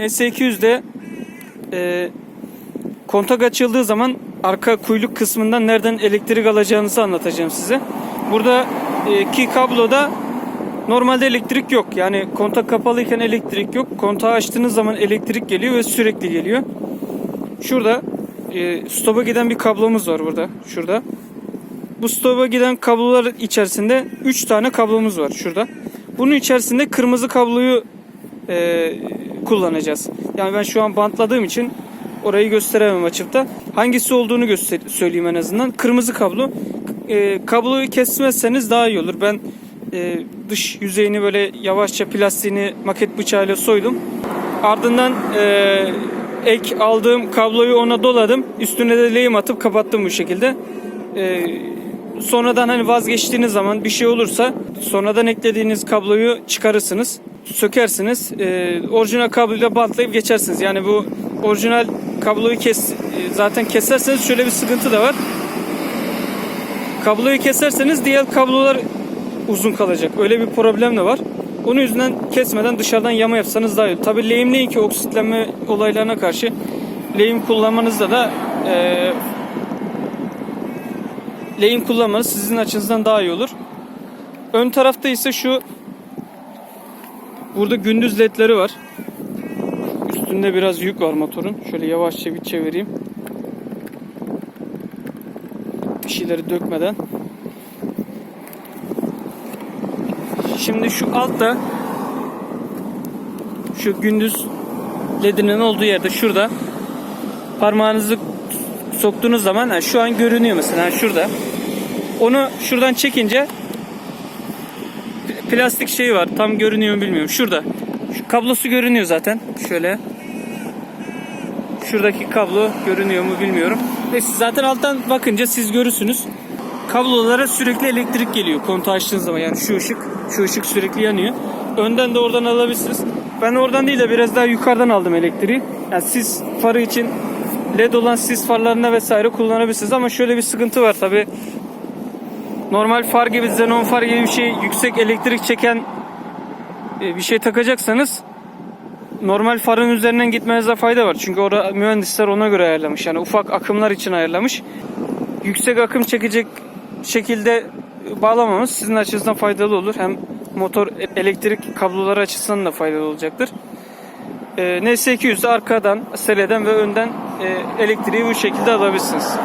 NS200'de e, kontak açıldığı zaman arka kuyruk kısmından nereden elektrik alacağınızı anlatacağım size. Burada e, ki kabloda normalde elektrik yok. Yani kontak kapalıyken elektrik yok. Kontağı açtığınız zaman elektrik geliyor ve sürekli geliyor. Şurada e, stopa giden bir kablomuz var burada. Şurada. Bu stopa giden kablolar içerisinde 3 tane kablomuz var şurada. Bunun içerisinde kırmızı kabloyu e, kullanacağız. Yani ben şu an bantladığım için orayı gösteremem açıkta. Hangisi olduğunu göster söyleyeyim en azından. Kırmızı kablo. E, kabloyu kesmezseniz daha iyi olur. Ben e, dış yüzeyini böyle yavaşça plastiğini maket bıçağıyla soydum. Ardından e, ek aldığım kabloyu ona doladım. Üstüne de lehim atıp kapattım bu şekilde. E, sonradan hani vazgeçtiğiniz zaman bir şey olursa sonradan eklediğiniz kabloyu çıkarırsınız. Sökersiniz. E, orijinal kabloyla bantlayıp geçersiniz. Yani bu orijinal kabloyu kes e, zaten keserseniz şöyle bir sıkıntı da var. Kabloyu keserseniz diğer kablolar uzun kalacak. Öyle bir problem de var. Onun yüzünden kesmeden dışarıdan yama yapsanız daha iyi. Tabi lehimleyin ki oksitlenme olaylarına karşı lehim kullanmanızda da e, lehim kullanmanız sizin açınızdan daha iyi olur. Ön tarafta ise şu burada gündüz ledleri var. Üstünde biraz yük var motorun. Şöyle yavaşça bir çevireyim. Bir şeyleri dökmeden. Şimdi şu altta şu gündüz ledinin olduğu yerde şurada parmağınızı soktuğunuz zaman ha, şu an görünüyor mesela ha, şurada. Onu şuradan çekince plastik şeyi var. Tam görünüyor mu bilmiyorum. Şurada. Şu kablosu görünüyor zaten. Şöyle. Şuradaki kablo görünüyor mu bilmiyorum. Neyse zaten alttan bakınca siz görürsünüz. Kablolara sürekli elektrik geliyor kontağı açtığınız zaman. Yani şu ışık, şu ışık sürekli yanıyor. Önden de oradan alabilirsiniz. Ben oradan değil de biraz daha yukarıdan aldım elektriği. Yani sis farı için led olan sis farlarına vesaire kullanabilirsiniz ama şöyle bir sıkıntı var tabi. Normal far gibi, xenon far gibi bir şey yüksek elektrik çeken e, bir şey takacaksanız normal farın üzerinden gitmenize fayda var. Çünkü orada mühendisler ona göre ayarlamış. Yani ufak akımlar için ayarlamış. Yüksek akım çekecek şekilde bağlamamız sizin açınızdan faydalı olur. Hem motor elektrik kabloları açısından da faydalı olacaktır. E, NS200'de arkadan, seleden ve önden e, elektriği bu şekilde alabilirsiniz.